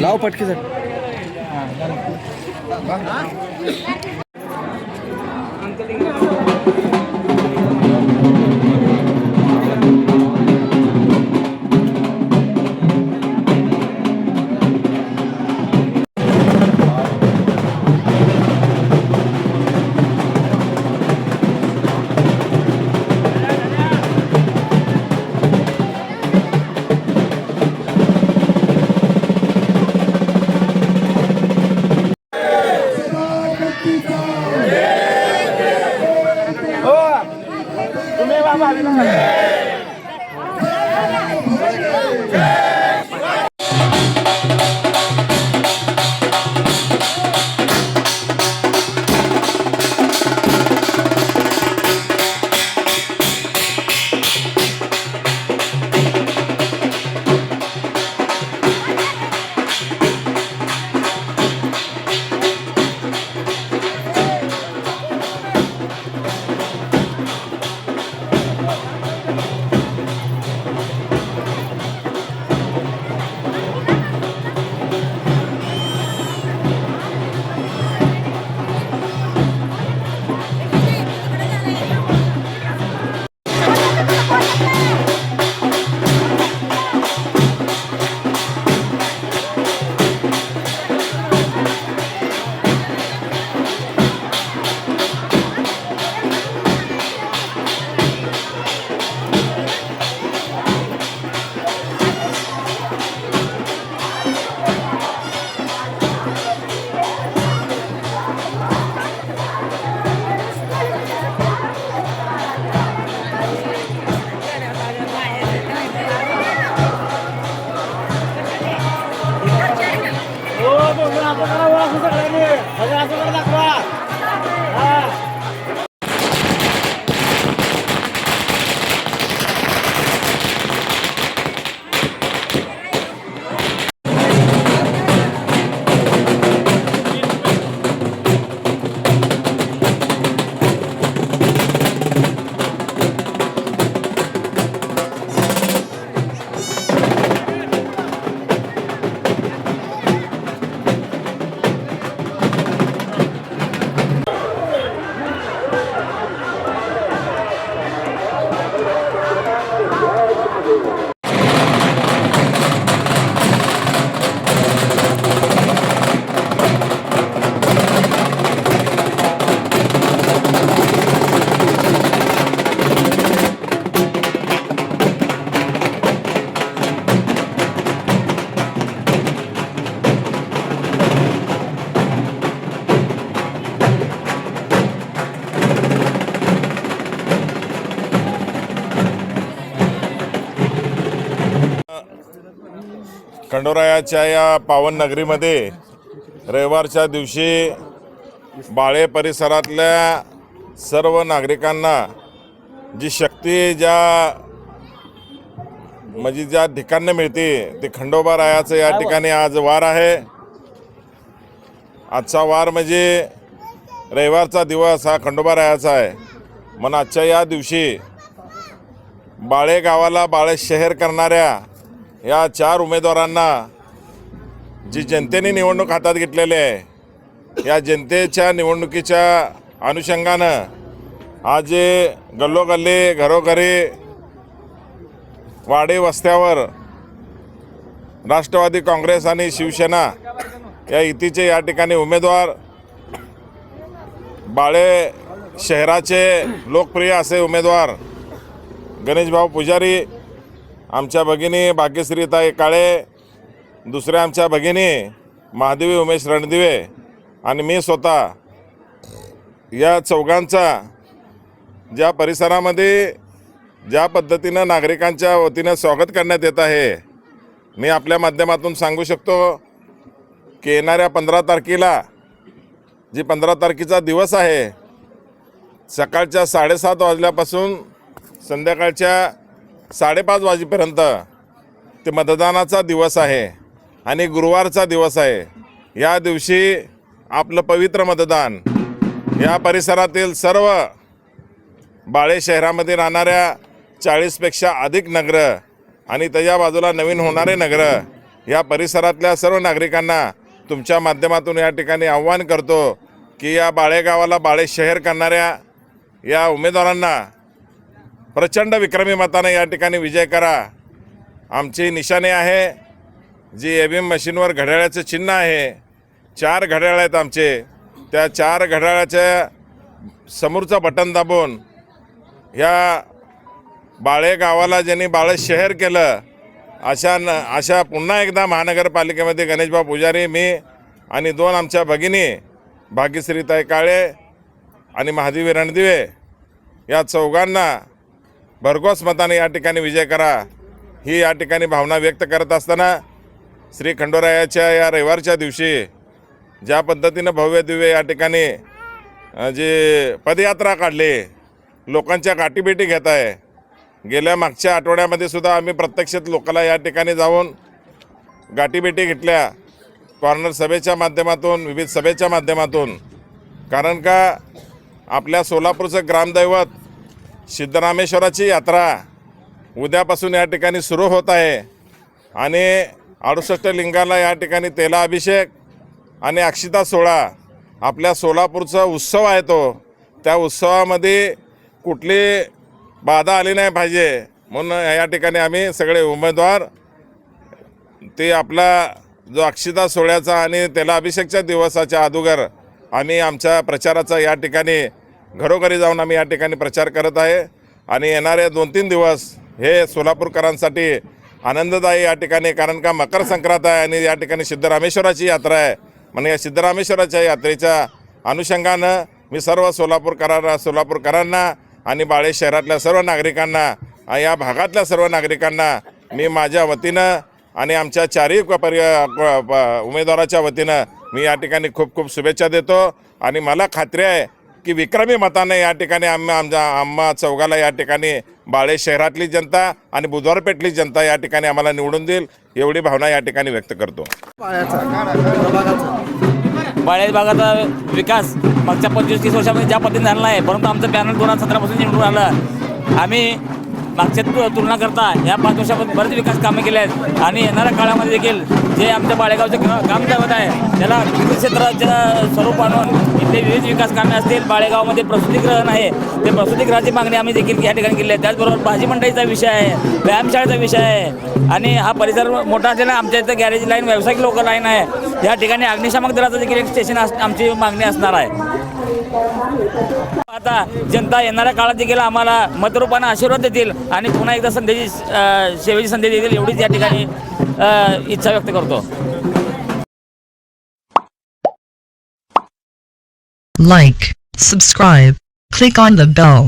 लाव पटकी सर हो तुम्ही बाबा खंडोरायाच्या या पावन नगरीमध्ये रविवारच्या दिवशी बाळे परिसरातल्या सर्व नागरिकांना जी शक्ती ज्या म्हणजे ज्या ठिकाणी मिळते ते खंडोबा रायाचं या ठिकाणी आज वार आहे. आजचा वार म्हणजे रविवारचा दिवस हा खंडोबा रायाचा आहे. म्हणून आजच्या या दिवशी बाळे गावाला बाळे शहर करणाऱ्या या चार उमेदवारांना जी जनतेने निवडणूक हातात घेतलेली आहे या जनतेच्या निवडणुकीच्या अनुषंगानं आज जे गल्लोगल्ली घरोघरी वाडे वस्त्यावर राष्ट्रवादी काँग्रेस आणि शिवसेना या युतीचे या ठिकाणी उमेदवार बाळे शहराचे लोकप्रिय असे उमेदवार गणेशभाऊ पुजारी आमच्या भगिनी भाग्यश्रीताई काळे दुसऱ्या आमच्या भगिनी महादेवी उमेश रणदिवे आणि मी स्वतः या चौघांचा ज्या परिसरामध्ये ज्या पद्धतीनं नागरिकांच्या वतीनं स्वागत करण्यात येत आहे मी आपल्या माध्यमातून सांगू शकतो की येणाऱ्या पंधरा तारखेला जी पंधरा तारखेचा दिवस आहे सकाळच्या साडेसात वाजल्यापासून संध्याकाळच्या साडेपाच वाजेपर्यंत ते मतदानाचा दिवस आहे आणि गुरुवारचा दिवस आहे. या दिवशी आपलं पवित्र मतदान या परिसरातील सर्व बाळे शहरामध्ये राहणाऱ्या चाळीसपेक्षा अधिक नगरं आणि त्याच्या बाजूला नवीन होणारे नगरं या परिसरातल्या सर्व नागरिकांना तुमच्या माध्यमातून या ठिकाणी आव्हान करतो की या बाळेगावाला बाळे शहर करणाऱ्या या उमेदवारांना प्रचंड विक्रमी मताने या ठिकाणी विजय करा. आमची निशाणे आहे जी ए बी एम मशीनवर घड्याळाचं चिन्ह आहे. चार घड्याळ आहेत आमचे. त्या चार घड्याळाच्या समोरचं बटन दाबून ह्या बाळे गावाला ज्यांनी बाळे शहर केलं अशा न अशा पुन्हा एकदा महानगरपालिकेमध्ये गणेशबाब पुजारी मी आणि दोन आमच्या भगिनी भाग्यश्रीताई काळे आणि महादेवी रणदिवे या चौघांना भरघोस मताने या ठिकाणी विजय करा. ही या ठिकाणी भावना व्यक्त करत असताना श्री खंडोरायाच्या या रविवारच्या दिवशी ज्या पद्धतीनं भव्य दिव्य या ठिकाणी जी जे पदयात्रा काढली लोकांच्या गाठीभेटी घेत आहे. गेल्या मागच्या आठवड्यामध्ये सुद्धा आम्ही प्रत्यक्षात लोकाला या ठिकाणी जाऊन गाठीभेटी घेतल्या. कॉर्नर सभेच्या माध्यमातून विविध सभेच्या माध्यमातून. कारण का आपल्या सोलापूरचं ग्रामदैवत सिद्धरामेश्वराची यात्रा उद्यापासून या ठिकाणी सुरू होत आहे. आणि अडुसष्ट लिंगाला या ठिकाणी तेला अभिषेक आणि अक्षिता सोहळा आपल्या सोलापूरचा उत्सव आहे तो. त्या उत्सवामध्ये कुठली बाधा आली नाही पाहिजे. म्हणून या ठिकाणी आम्ही सगळे उमेदवार ते आपला जो अक्षिता सोहळ्याचा आणि त्याला अभिषेकच्या दिवसाच्या अगोदर आम्ही आमच्या प्रचाराचा या ठिकाणी घरोघरी जाऊन आम्ही या ठिकाणी प्रचार करत आहे. आणि येणारे दोन तीन दिवस हे सोलापूरकरांसाठी आनंददायी या ठिकाणी कारण का मकर संक्रांत आहे आणि या ठिकाणी सिद्धरामेश्वराची यात्रा आहे. म्हणजे या सिद्धरामेश्वराच्या यात्रेच्या अनुषंगानं मी सर्व सोलापूरकरांना सोलापूरकरांना आणि बाळे शहरातल्या सर्व नागरिकांना या भागातल्या सर्व नागरिकांना मी माझ्या वतीनं आणि आमच्या चारही परि प- उमेदवाराच्या वतीनं मी या ठिकाणी खूप खूप शुभेच्छा देतो. आणि मला खात्री आहे की विक्रमी मताने या ठिकाणी आम्ही आमच्या आम्हा चौघाला या ठिकाणी बाळे शहरातली जनता आणि बुधवारपेठली जनता या ठिकाणी आम्हाला निवडून देईल एवढी भावना या ठिकाणी व्यक्त करतो. बाळे भागाचा विकास मागच्या पंचवीस तीस वर्षामध्ये ज्या पद्धतीने झाला आहे परंतु आमचं पॅनल दोन हजार सतरापासून निवडून आलं. आम्ही मागच्या तुलना करता या पाच वर्षामध्ये बरेच विकास कामे केले आहेत आणि येणाऱ्या काळामध्ये देखील जे आमच्या बाळेगावचं काम करत आहे त्याला विविध क्षेत्राच्या स्वरूप आणून इथले विविध विकास कामे असतील बाळेगावमध्ये प्रसूतीग्रहण आहे ते प्रसूतीग्रहाची मागणी आम्ही देखील या ठिकाणी केली आहे. त्याचबरोबर भाजी मंडईचा विषय आहे व्यायामशाळेचा विषय आहे आणि हा परिसर मोठा असल्याने आमच्या इथं गॅरेज लाईन व्यावसायिक लोक लाईन आहे. या ठिकाणी अग्निशामक दलाचं देखील एक स्टेशन आमची मागणी असणार आहे. आता जनता येणाऱ्या काळात देखील आम्हाला मतरूपाने आशीर्वाद देतील आणि पुन्हा एकदा संधीची सेवेची संधी देतील एवढीच या ठिकाणी इच्छा व्यक्त करतो. Like subscribe click on the bell